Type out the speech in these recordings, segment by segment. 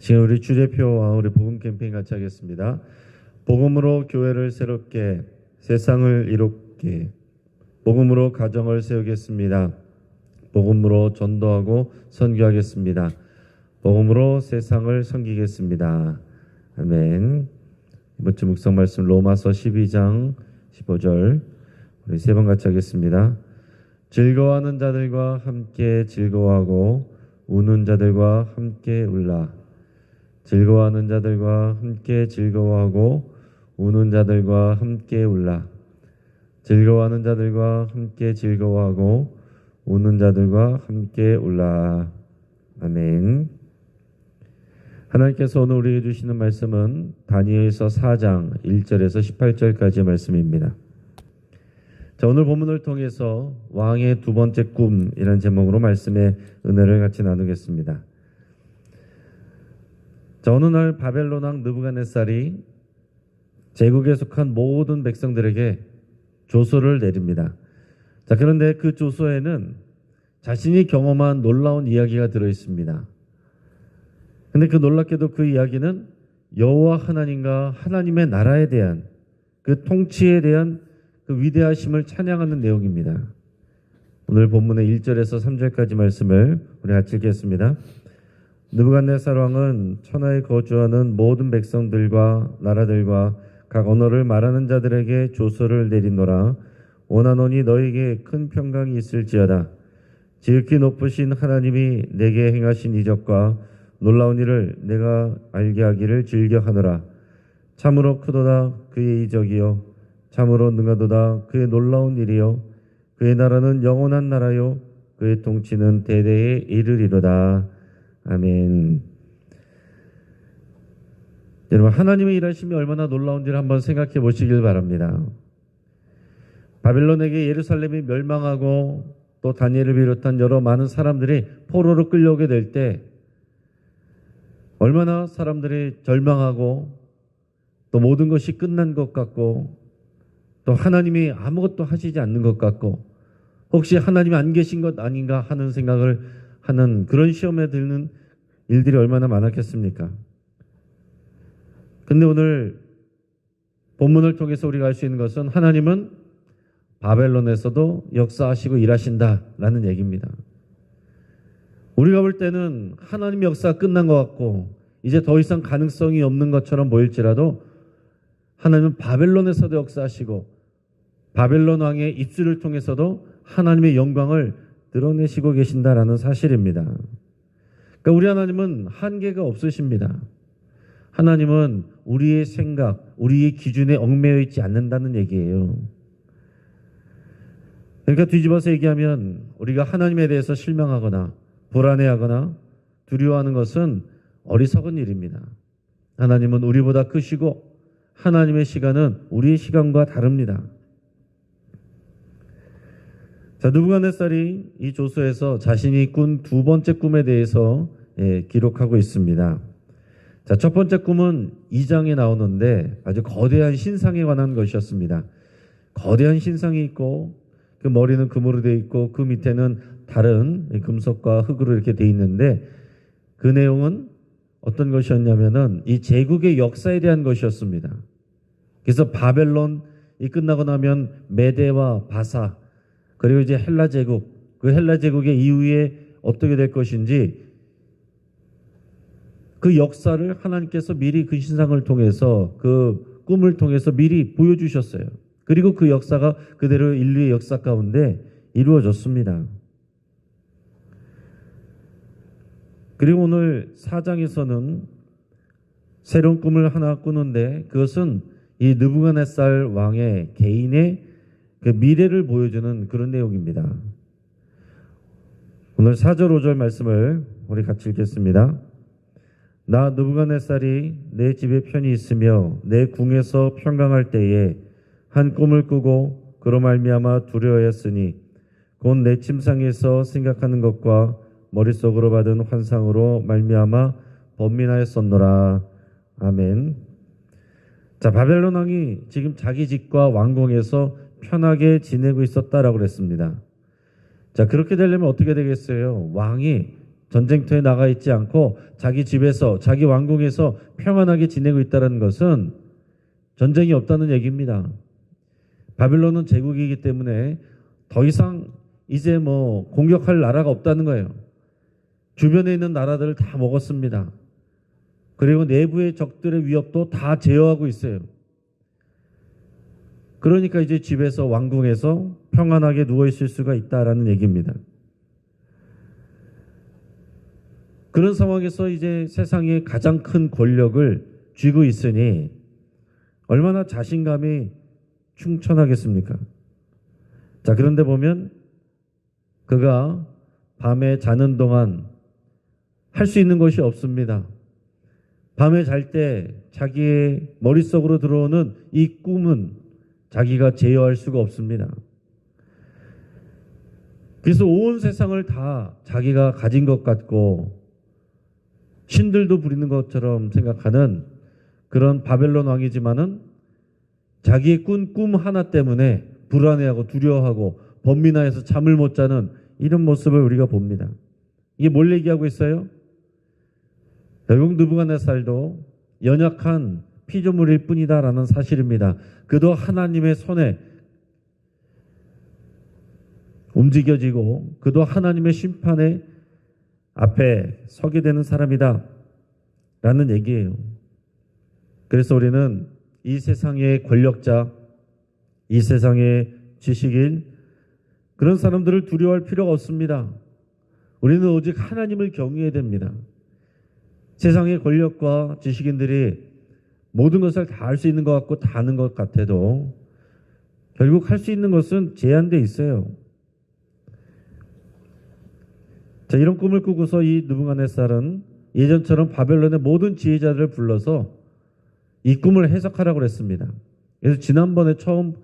지금 우리 주 대표와 우리 복음 캠페인 같이 하겠습니다. 복음으로 교회를 새롭게 세상을 이롭게 복음으로 가정을 세우겠습니다. 복음으로 전도하고 선교하겠습니다. 복음으로 세상을 섬기겠습니다. 아멘. 이번 주 묵상 말씀 로마서 12장 15절 우리 세 번 같이 하겠습니다. 즐거워하는 자들과 함께 즐거워하고 우는 자들과 함께 울라. 즐거워하는 자들과 함께 즐거워하고 우는 자들과 함께 울라. 즐거워하는 자들과 함께 즐거워하고 우는 자들과 함께 울라. 아멘. 하나님께서 오늘 우리에게 주시는 말씀은 다니엘서 4장 1절에서 18절까지의 말씀입니다. 자, 오늘 본문을 통해서 왕의 두 번째 꿈이라는 제목으로 말씀의 은혜를 같이 나누겠습니다. 자, 어느 날 바벨론 왕 느부갓네살이 제국에 속한 모든 백성들에게 조서를 내립니다. 자, 그런데 그 조서에는 자신이 경험한 놀라운 이야기가 들어 있습니다. 근데 그 놀랍게도 그 이야기는 여호와 하나님과 하나님의 나라에 대한 그 통치에 대한 그 위대하심을 찬양하는 내용입니다. 오늘 본문의 1절에서 3절까지 말씀을 우리 같이 읽겠습니다. 느부갓네살 왕은 천하에 거주하는 모든 백성들과 나라들과 각 언어를 말하는 자들에게 조서를 내리노라. 원하노니 너에게 큰 평강이 있을지어다. 지극히 높으신 하나님이 내게 행하신 이적과 놀라운 일을 내가 알게 하기를 즐겨하노라. 참으로 크도다 그의 이적이요. 참으로 능하도다 그의 놀라운 일이요. 그의 나라는 영원한 나라요. 그의 통치는 대대에 이르리로다 아멘. 여러분 하나님의 일하심이 얼마나 놀라운지를 한번 생각해 보시길 바랍니다. 바벨론에게 예루살렘이 멸망하고 또 다니엘을 비롯한 여러 많은 사람들이 포로로 끌려오게 될 때 얼마나 사람들이 절망하고 또 모든 것이 끝난 것 같고 또 하나님이 아무것도 하시지 않는 것 같고 혹시 하나님이 안 계신 것 아닌가 하는 생각을 하는 그런 시험에 드는 일들이 얼마나 많았겠습니까? 근데 오늘 본문을 통해서 우리가 알 수 있는 것은 하나님은 바벨론에서도 역사하시고 일하신다라는 얘기입니다. 우리가 볼 때는 하나님 역사가 끝난 것 같고 이제 더 이상 가능성이 없는 것처럼 보일지라도 하나님은 바벨론에서도 역사하시고 바벨론 왕의 입술을 통해서도 하나님의 영광을 드러내시고 계신다라는 사실입니다. 그러니까 우리 하나님은 한계가 없으십니다. 하나님은 우리의 생각, 우리의 기준에 얽매여 있지 않는다는 얘기예요. 그러니까 뒤집어서 얘기하면 우리가 하나님에 대해서 실망하거나 불안해하거나 두려워하는 것은 어리석은 일입니다. 하나님은 우리보다 크시고 하나님의 시간은 우리의 시간과 다릅니다. 자, 느부갓네살이 이 조서에서 자신이 꾼 두 번째 꿈에 대해서 예, 기록하고 있습니다. 자, 첫 번째 꿈은 2장에 나오는데 아주 거대한 신상에 관한 것이었습니다. 거대한 신상이 있고 그 머리는 금으로 되어 있고 그 밑에는 다른 금속과 흙으로 이렇게 되어 있는데 그 내용은 어떤 것이었냐면은 이 제국의 역사에 대한 것이었습니다. 그래서 바벨론이 끝나고 나면 메데와 바사 그리고 이제 헬라 제국 그 헬라 제국의 이후에 어떻게 될 것인지 그 역사를 하나님께서 미리 그 신상을 통해서 그 꿈을 통해서 미리 보여주셨어요. 그리고 그 역사가 그대로 인류의 역사 가운데 이루어졌습니다. 그리고 오늘 사장에서는 새로운 꿈을 하나 꾸는데 그것은 이 느부갓네살 왕의 개인의 그 미래를 보여주는 그런 내용입니다. 오늘 4절 5절 말씀을 우리 같이 읽겠습니다. 나 느부갓네살이 내 집에 편히 있으며 내 궁에서 평강할 때에 한 꿈을 꾸고 그로 말미암아 두려워했으니 곧 내 침상에서 생각하는 것과 머릿속으로 받은 환상으로 말미암아 번민하였었노라. 아멘. 자, 바벨론 왕이 지금 자기 집과 왕궁에서 편하게 지내고 있었다라고 그랬습니다. 자, 그렇게 되려면 어떻게 되겠어요? 왕이 전쟁터에 나가 있지 않고 자기 집에서 자기 왕궁에서 평안하게 지내고 있다는 것은 전쟁이 없다는 얘기입니다. 바빌론은 제국이기 때문에 더 이상 이제 뭐 공격할 나라가 없다는 거예요. 주변에 있는 나라들을 다 먹었습니다. 그리고 내부의 적들의 위협도 다 제어하고 있어요. 그러니까 이제 집에서 왕궁에서 평안하게 누워 있을 수가 있다라는 얘기입니다. 그런 상황에서 이제 세상에 가장 큰 권력을 쥐고 있으니 얼마나 자신감이 충천하겠습니까? 자, 그런데 보면 그가 밤에 자는 동안 할 수 있는 것이 없습니다. 밤에 잘 때 자기의 머릿속으로 들어오는 이 꿈은 자기가 제어할 수가 없습니다. 그래서 온 세상을 다 자기가 가진 것 같고 신들도 부리는 것처럼 생각하는 그런 바벨론 왕이지만은 자기의 꾼 꿈 하나 때문에 불안해하고 두려워하고 범민하에서 잠을 못 자는 이런 모습을 우리가 봅니다. 이게 뭘 얘기하고 있어요? 결국 느부갓네살도 연약한 피조물일 뿐이다라는 사실입니다. 그도 하나님의 손에 움직여지고 그도 하나님의 심판에 앞에 서게 되는 사람이다. 라는 얘기예요. 그래서 우리는 이 세상의 권력자, 이 세상의 지식인, 그런 사람들을 두려워할 필요가 없습니다. 우리는 오직 하나님을 경외해야 됩니다. 세상의 권력과 지식인들이 모든 것을 다 할 수 있는 것 같고 다 아는 것 같아도 결국 할 수 있는 것은 제한돼 있어요. 자, 이런 꿈을 꾸고서 이 느부갓네살은 예전처럼 바벨론의 모든 지혜자들을 불러서 이 꿈을 해석하라고 그랬습니다. 그래서 지난번에 처음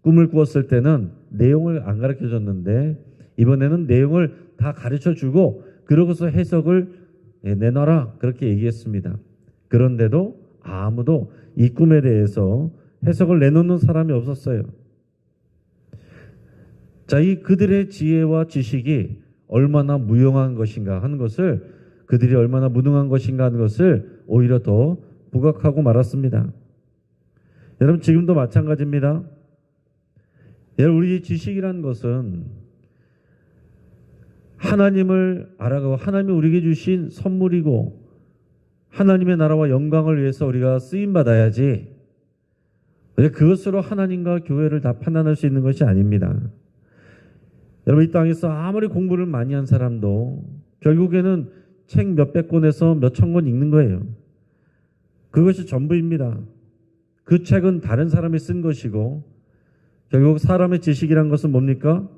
꿈을 꾸었을 때는 내용을 안 가르쳐 줬는데 이번에는 내용을 다 가르쳐 주고 그러고서 해석을 예, 내놔라 그렇게 얘기했습니다. 그런데도 아무도 이 꿈에 대해서 해석을 내놓는 사람이 없었어요. 자, 이 그들의 지혜와 지식이 얼마나 무용한 것인가 하는 것을 그들이 얼마나 무능한 것인가 하는 것을 오히려 더 부각하고 말았습니다. 여러분 지금도 마찬가지입니다. 여러분 우리 지식이라는 것은 하나님을 알아가고 하나님이 우리에게 주신 선물이고 하나님의 나라와 영광을 위해서 우리가 쓰임 받아야지 그것으로 하나님과 교회를 다 판단할 수 있는 것이 아닙니다. 여러분 이 땅에서 아무리 공부를 많이 한 사람도 결국에는 책 몇백 권에서 몇천 권 읽는 거예요. 그것이 전부입니다. 그 책은 다른 사람이 쓴 것이고 결국 사람의 지식이란 것은 뭡니까?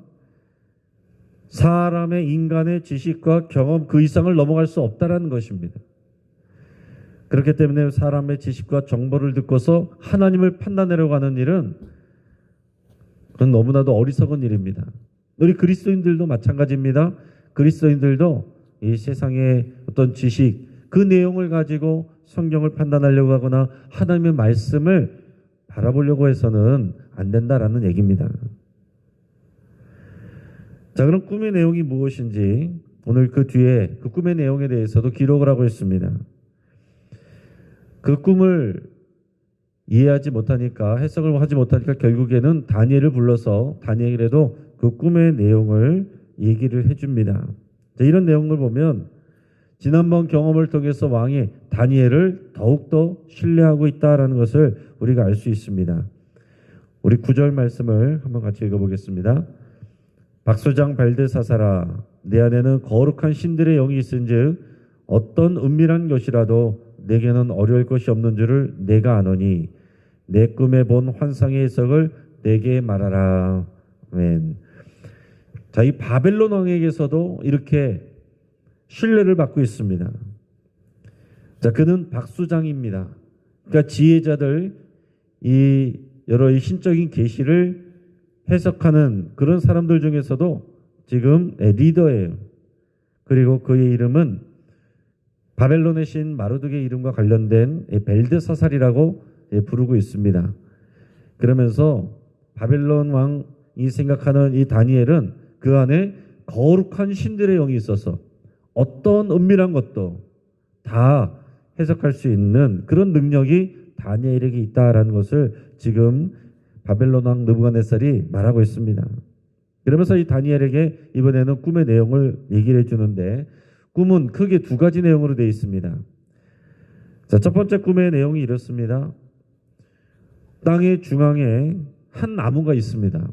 사람의 인간의 지식과 경험 그 이상을 넘어갈 수 없다라는 것입니다. 그렇기 때문에 사람의 지식과 정보를 듣고서 하나님을 판단하려고 하는 일은 그건 너무나도 어리석은 일입니다. 우리 그리스도인들도 마찬가지입니다. 그리스도인들도 이 세상의 어떤 지식, 그 내용을 가지고 성경을 판단하려고 하거나 하나님의 말씀을 바라보려고 해서는 안 된다라는 얘기입니다. 자, 그럼 꿈의 내용이 무엇인지 오늘 그 뒤에 그 꿈의 내용에 대해서도 기록을 하고 있습니다. 그 꿈을 이해하지 못하니까 해석을 하지 못하니까 결국에는 다니엘을 불러서 다니엘에도 그 꿈의 내용을 얘기를 해줍니다. 이런 내용을 보면 지난번 경험을 통해서 왕이 다니엘을 더욱더 신뢰하고 있다라는 것을 우리가 알 수 있습니다. 우리 구절 말씀을 한번 같이 읽어보겠습니다. 박소장 벨드사사라 내 안에는 거룩한 신들의 영이 있은즉 어떤 은밀한 것이라도 내게는 어려울 것이 없는 줄을 내가 아노니 내 꿈에 본 환상의 해석을 내게 말하라. 아멘. 자, 이 바벨론 왕에게서도 이렇게 신뢰를 받고 있습니다. 자, 그는 박수장입니다. 그러니까 지혜자들 이 여러 이 신적인 계시를 해석하는 그런 사람들 중에서도 지금 리더예요. 그리고 그의 이름은 바벨론의 신 마르둑의 이름과 관련된 벨드사살이라고 부르고 있습니다. 그러면서 바벨론 왕이 생각하는 이 다니엘은 그 안에 거룩한 신들의 영이 있어서 어떤 은밀한 것도 다 해석할 수 있는 그런 능력이 다니엘에게 있다라는 것을 지금 바벨론 왕 느부갓네살이 말하고 있습니다. 그러면서 이 다니엘에게 이번에는 꿈의 내용을 얘기를 해주는데 꿈은 크게 두 가지 내용으로 되어 있습니다. 자, 첫 번째 꿈의 내용이 이렇습니다. 땅의 중앙에 한 나무가 있습니다.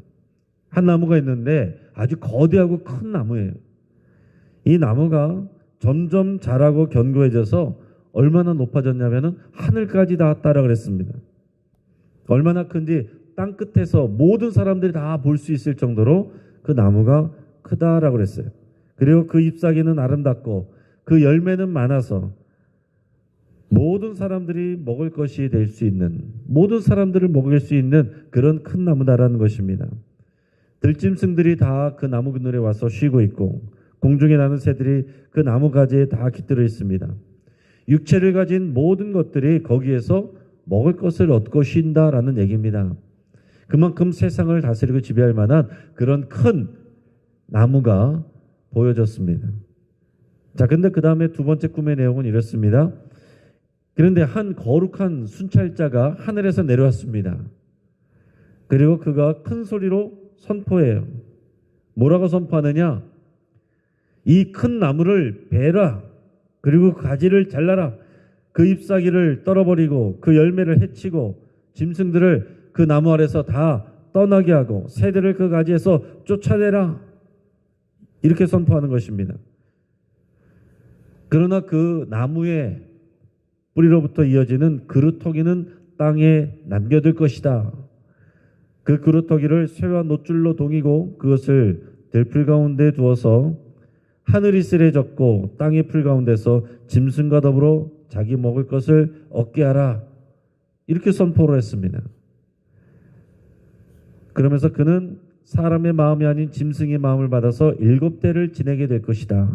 한 나무가 있는데 아주 거대하고 큰 나무예요. 이 나무가 점점 자라고 견고해져서 얼마나 높아졌냐면은 하늘까지 닿았다라 그랬습니다. 얼마나 큰지 땅 끝에서 모든 사람들이 다 볼 수 있을 정도로 그 나무가 크다라고 그랬어요. 그리고 그 잎사귀는 아름답고 그 열매는 많아서 모든 사람들이 먹을 것이 될 수 있는 모든 사람들을 먹일 수 있는 그런 큰 나무다라는 것입니다. 들짐승들이 다 그 나무 그늘에 와서 쉬고 있고 공중에 나는 새들이 그 나무 가지에 다 깃들어 있습니다. 육체를 가진 모든 것들이 거기에서 먹을 것을 얻고 쉰다라는 얘기입니다. 그만큼 세상을 다스리고 지배할 만한 그런 큰 나무가 보여졌습니다. 자, 근데 그 다음에 두 번째 꿈의 내용은 이렇습니다. 그런데 한 거룩한 순찰자가 하늘에서 내려왔습니다. 그리고 그가 큰 소리로 선포해요. 뭐라고 선포하느냐? 이 큰 나무를 베라. 그리고 그 가지를 잘라라. 그 잎사귀를 떨어버리고 그 열매를 해치고 짐승들을 그 나무 아래서 다 떠나게 하고 새들을 그 가지에서 쫓아내라. 이렇게 선포하는 것입니다. 그러나 그 나무의 뿌리로부터 이어지는 그루터기는 땅에 남겨둘 것이다. 그 그루터기를 쇠와 노줄로 동이고 그것을 들풀 가운데 두어서 하늘이 쓰레졌고 땅의 풀 가운데서 짐승과 더불어 자기 먹을 것을 얻게 하라. 이렇게 선포를 했습니다. 그러면서 그는 사람의 마음이 아닌 짐승의 마음을 받아서 일곱 대를 지내게 될 것이다.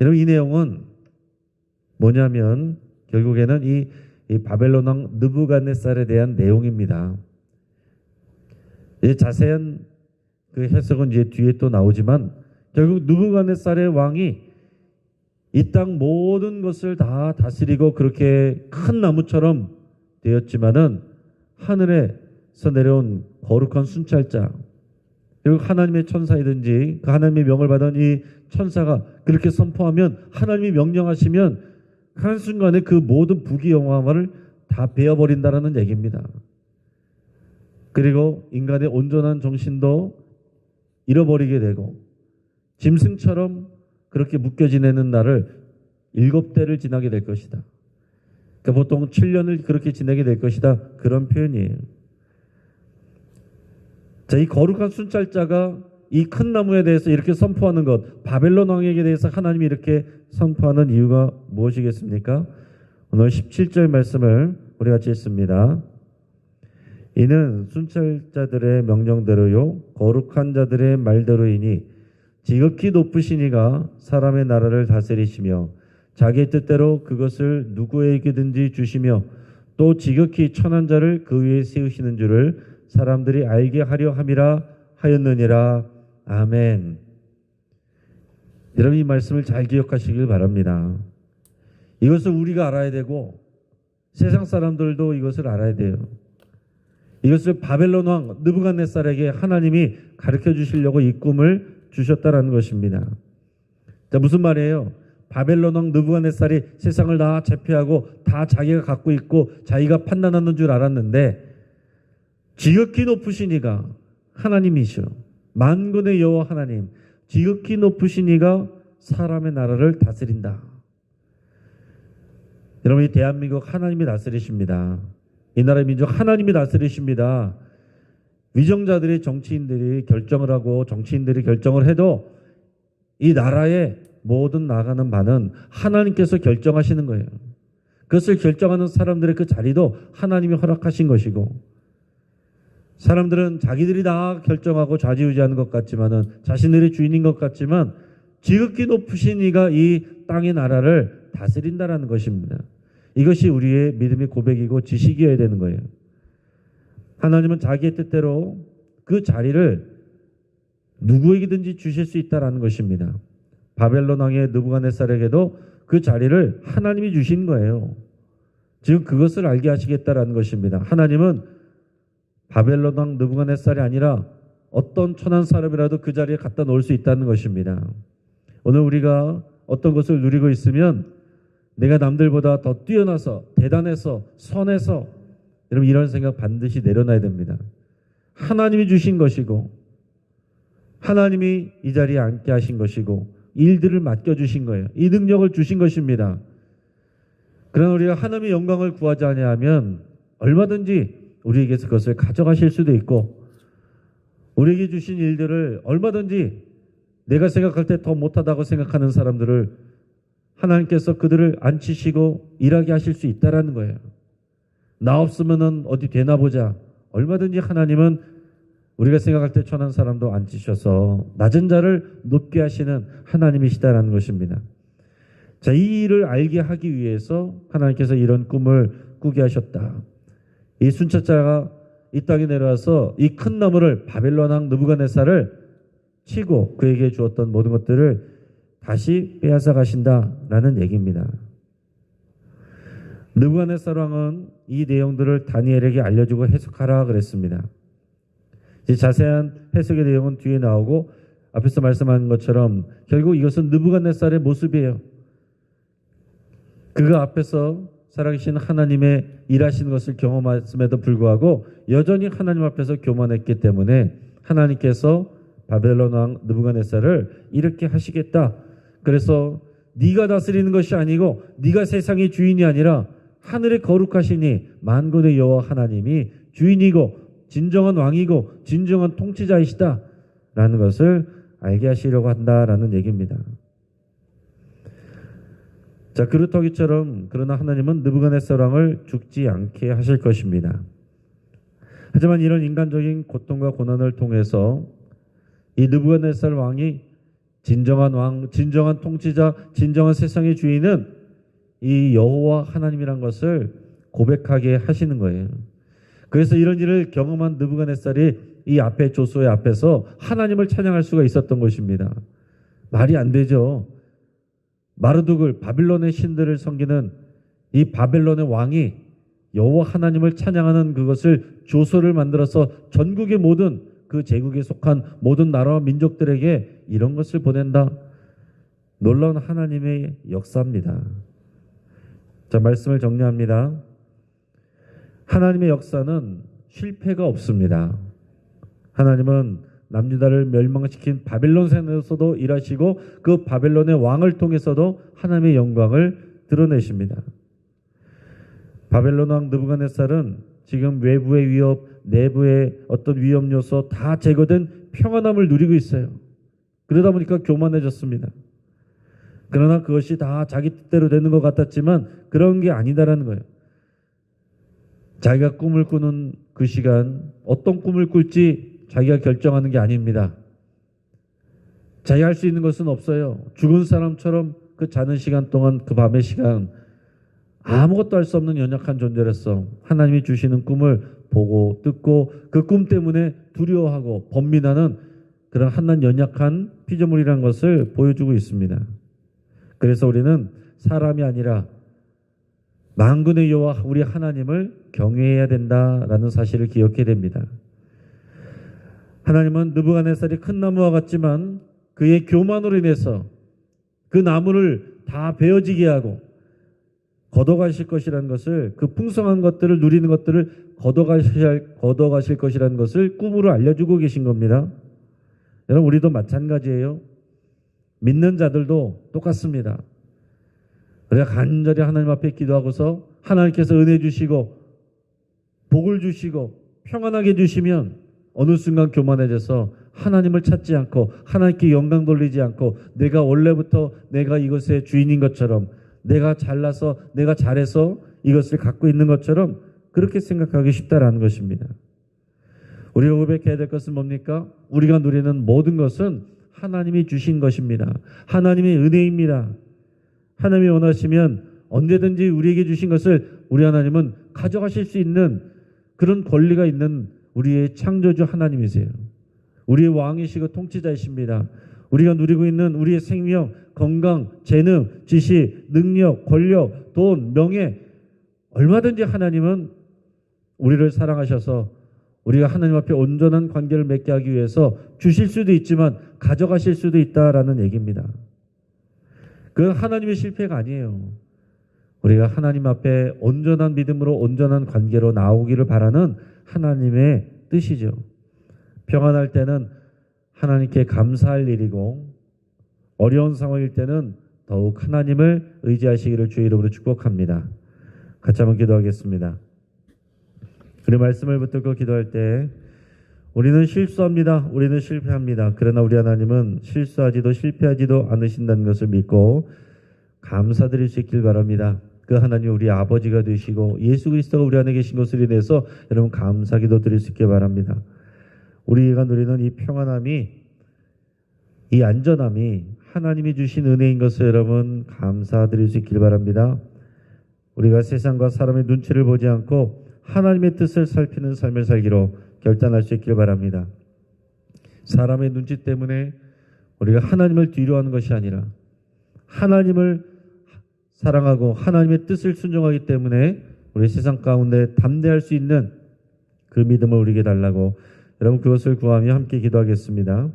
여러분 이 내용은 뭐냐면 결국에는 이, 이 바벨론 왕 느부갓네살에 대한 내용입니다. 이 자세한 그 해석은 이제 뒤에 또 나오지만 결국 느부갓네살의 왕이 이 땅 모든 것을 다 다스리고 그렇게 큰 나무처럼 되었지만은 하늘에 서 내려온 거룩한 순찰자 그리고 하나님의 천사이든지 그 하나님의 명을 받은 이 천사가 그렇게 선포하면 하나님이 명령하시면 한 순간에 그 모든 부귀영화를 다 베어버린다라는 얘기입니다. 그리고 인간의 온전한 정신도 잃어버리게 되고 짐승처럼 그렇게 묶여 지내는 날을 일곱 대를 지나게 될 것이다. 그러니까 보통 7년을 그렇게 지내게 될 것이다. 그런 표현이에요. 자, 이 거룩한 순찰자가 이 큰 나무에 대해서 이렇게 선포하는 것, 바벨론 왕에게 대해서 하나님이 이렇게 선포하는 이유가 무엇이겠습니까? 오늘 17절 말씀을 우리 같이 읽습니다. 이는 순찰자들의 명령대로요 거룩한 자들의 말대로이니 지극히 높으신 이가 사람의 나라를 다스리시며 자기 뜻대로 그것을 누구에게든지 주시며 또 지극히 천한 자를 그 위에 세우시는 줄을 사람들이 알게 하려 함이라 하였느니라 아멘. 여러분 이 말씀을 잘 기억하시길 바랍니다. 이것을 우리가 알아야 되고 세상 사람들도 이것을 알아야 돼요. 이것을 바벨론 왕 느부갓네살에게 하나님이 가르쳐 주시려고 이 꿈을 주셨다라는 것입니다. 자, 무슨 말이에요? 바벨론 왕 느부갓네살이 세상을 다 제패하고 다 자기가 갖고 있고 자기가 판단하는 줄 알았는데 지극히 높으신 이가 하나님이시오. 만군의 여호와 하나님, 지극히 높으신 이가 사람의 나라를 다스린다. 여러분 이 대한민국 하나님이 다스리십니다. 이 나라의 민족 하나님이 다스리십니다. 위정자들이 정치인들이 결정을 하고 정치인들이 결정을 해도 이 나라의 모든 나가는 바는 하나님께서 결정하시는 거예요. 그것을 결정하는 사람들의 그 자리도 하나님이 허락하신 것이고 사람들은 자기들이 다 결정하고 좌지우지하는 것 같지만은 자신들이 주인인 것 같지만 지극히 높으신 이가 이 땅의 나라를 다스린다라는 것입니다. 이것이 우리의 믿음의 고백이고 지식이어야 되는 거예요. 하나님은 자기의 뜻대로 그 자리를 누구에게든지 주실 수 있다라는 것입니다. 바벨론 왕의 느부갓네살에게도 그 자리를 하나님이 주신 거예요. 지금 그것을 알게 하시겠다라는 것입니다. 하나님은 바벨론 왕 느부갓네살이 아니라 어떤 천한 사람이라도 그 자리에 갖다 놓을 수 있다는 것입니다. 오늘 우리가 어떤 것을 누리고 있으면 내가 남들보다 더 뛰어나서 대단해서 선해서 여러분 이런 생각 반드시 내려놔야 됩니다. 하나님이 주신 것이고 하나님이 이 자리에 앉게 하신 것이고 일들을 맡겨 주신 거예요. 이 능력을 주신 것입니다. 그러나 우리가 하나님의 영광을 구하지 아니하면 얼마든지 우리에게서 그것을 가져가실 수도 있고 우리에게 주신 일들을 얼마든지 내가 생각할 때 더 못하다고 생각하는 사람들을 하나님께서 그들을 앉히시고 일하게 하실 수 있다라는 거예요. 나 없으면은 어디 되나 보자. 얼마든지 하나님은 우리가 생각할 때 천한 사람도 앉히셔서 낮은 자를 높게 하시는 하나님이시다라는 것입니다. 자, 이 일을 알게 하기 위해서 하나님께서 이런 꿈을 꾸게 하셨다. 이 순찰자가 이 땅에 내려와서 이 큰 나무를 바벨론 왕 느부갓네살을 치고 그에게 주었던 모든 것들을 다시 빼앗아 가신다라는 얘기입니다. 느부갓네살 왕은 이 내용들을 다니엘에게 알려주고 해석하라 그랬습니다. 이제 자세한 해석의 내용은 뒤에 나오고 앞에서 말씀한 것처럼 결국 이것은 느부갓네살의 모습이에요. 그가 앞에서 살아계신 하나님의 일하시는 것을 경험했음에도 불구하고 여전히 하나님 앞에서 교만했기 때문에 하나님께서 바벨론 왕 느부갓네살을 이렇게 하시겠다. 그래서 네가 다스리는 것이 아니고 네가 세상의 주인이 아니라 하늘의 거룩하시니 만군의 여호와 하나님이 주인이고 진정한 왕이고 진정한 통치자이시다라는 것을 알게 하시려고 한다라는 얘기입니다. 자 그루터기처럼 그러나 하나님은 느부갓네살 왕을 죽지 않게 하실 것입니다. 하지만 이런 인간적인 고통과 고난을 통해서 이 느부갓네살 왕이 진정한 왕, 진정한 통치자, 진정한 세상의 주인은 이 여호와 하나님이란 것을 고백하게 하시는 거예요. 그래서 이런 일을 경험한 느부갓네살이 이 앞에 조소의 앞에서 하나님을 찬양할 수가 있었던 것입니다. 말이 안 되죠. 마르둑을 바빌론의 신들을 섬기는 이 바벨론의 왕이 여호와 하나님을 찬양하는 그것을 조소를 만들어서 전국의 모든 그 제국에 속한 모든 나라와 민족들에게 이런 것을 보낸다. 놀라운 하나님의 역사입니다. 자, 말씀을 정리합니다. 하나님의 역사는 실패가 없습니다. 하나님은 남유다를 멸망시킨 바벨론 산에서도 일하시고 그 바벨론의 왕을 통해서도 하나님의 영광을 드러내십니다. 바벨론 왕 느부갓네살은 지금 외부의 위협, 내부의 어떤 위험 요소 다 제거된 평안함을 누리고 있어요. 그러다 보니까 교만해졌습니다. 그러나 그것이 다 자기 뜻대로 되는 것 같았지만 그런 게 아니다라는 거예요. 자기가 꿈을 꾸는 그 시간 어떤 꿈을 꿀지 자기가 결정하는 게 아닙니다. 자기가 할 수 있는 것은 없어요. 죽은 사람처럼 그 자는 시간 동안 그 밤의 시간 아무것도 할 수 없는 연약한 존재로서 하나님이 주시는 꿈을 보고 듣고 그 꿈 때문에 두려워하고 번민하는 그런 한낱 연약한 피조물이라는 것을 보여주고 있습니다. 그래서 우리는 사람이 아니라 만군의 여호와 우리 하나님을 경외해야 된다라는 사실을 기억해야 됩니다. 하나님은 느부갓네살이 큰 나무와 같지만 그의 교만으로 인해서 그 나무를 다 베어지게 하고 걷어가실 것이라는 것을 그 풍성한 것들을 누리는 것들을 걷어가실 걷어가실 것이라는 것을 꿈으로 알려주고 계신 겁니다. 여러분 우리도 마찬가지예요. 믿는 자들도 똑같습니다. 우리가 간절히 하나님 앞에 기도하고서 하나님께서 은혜 주시고 복을 주시고 평안하게 주시면 어느 순간 교만해져서 하나님을 찾지 않고 하나님께 영광 돌리지 않고 내가 원래부터 내가 이것의 주인인 것처럼 내가 잘나서 내가 잘해서 이것을 갖고 있는 것처럼 그렇게 생각하기 쉽다라는 것입니다. 우리가 고백해야 될 것은 뭡니까? 우리가 누리는 모든 것은 하나님이 주신 것입니다. 하나님의 은혜입니다. 하나님이 원하시면 언제든지 우리에게 주신 것을 우리 하나님은 가져가실 수 있는 그런 권리가 있는 우리의 창조주 하나님이세요. 우리의 왕이시고 통치자이십니다. 우리가 누리고 있는 우리의 생명, 건강, 재능, 지식, 능력, 권력, 돈, 명예 얼마든지 하나님은 우리를 사랑하셔서 우리가 하나님 앞에 온전한 관계를 맺게 하기 위해서 주실 수도 있지만 가져가실 수도 있다라는 얘기입니다. 그 하나님의 실패가 아니에요. 우리가 하나님 앞에 온전한 믿음으로 온전한 관계로 나오기를 바라는 하나님의 뜻이죠. 평안할 때는 하나님께 감사할 일이고 어려운 상황일 때는 더욱 하나님을 의지하시기를 주의 이름으로 축복합니다. 같이 한번 기도하겠습니다. 우리 말씀을 붙들고 기도할 때 우리는 실수합니다. 우리는 실패합니다. 그러나 우리 하나님은 실수하지도 실패하지도 않으신다는 것을 믿고 감사드릴 수 있길 바랍니다. 그 하나님 우리 아버지가 되시고 예수 그리스도가 우리 안에 계신 것을 인해서 여러분 감사기도 드릴 수 있길 바랍니다. 우리가 누리는 이 평안함이 이 안전함이 하나님이 주신 은혜인 것을 여러분 감사드릴 수 있길 바랍니다. 우리가 세상과 사람의 눈치를 보지 않고 하나님의 뜻을 살피는 삶을 살기로 결단할 수 있길 바랍니다. 사람의 눈치 때문에 우리가 하나님을 뒤로하는 것이 아니라 하나님을 사랑하고 하나님의 뜻을 순종하기 때문에 우리 세상 가운데 담대할 수 있는 그 믿음을 우리에게 달라고 여러분 그것을 구하며 함께 기도하겠습니다.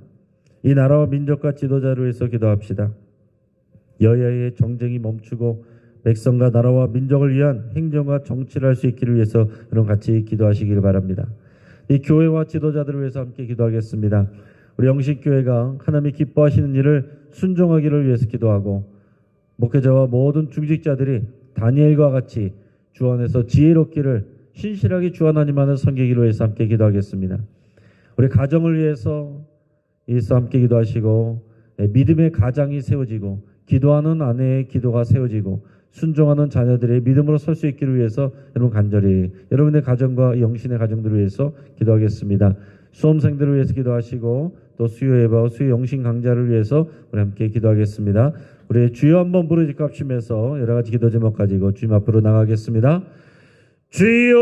이 나라와 민족과 지도자를 위해서 기도합시다. 여야의 정쟁이 멈추고 백성과 나라와 민족을 위한 행정과 정치를 할 수 있기를 위해서 여러분 같이 기도하시기를 바랍니다. 이 교회와 지도자들을 위해서 함께 기도하겠습니다. 우리 영식교회가 하나님이 기뻐하시는 일을 순종하기를 위해서 기도하고 목회자와 모든 중직자들이 다니엘과 같이 주 안에서 지혜롭기를 신실하게 주 하나님만을 섬기기로 해서 함께 기도하겠습니다. 우리 가정을 위해서 예수 함께 기도하시고 예, 믿음의 가장이 세워지고 기도하는 아내의 기도가 세워지고 순종하는 자녀들의 믿음으로 설 수 있기를 위해서 여러분 간절히 여러분의 가정과 영신의 가정들을 위해서 기도하겠습니다. 수험생들을 위해서 기도하시고 또 수요 예배와 수요 영신 강자를 위해서 우리 함께 기도하겠습니다. 우리 주여 한번 부르짖고 합심해서 여러 가지 기도 제목 가지고 주님 앞으로 나가겠습니다. 주여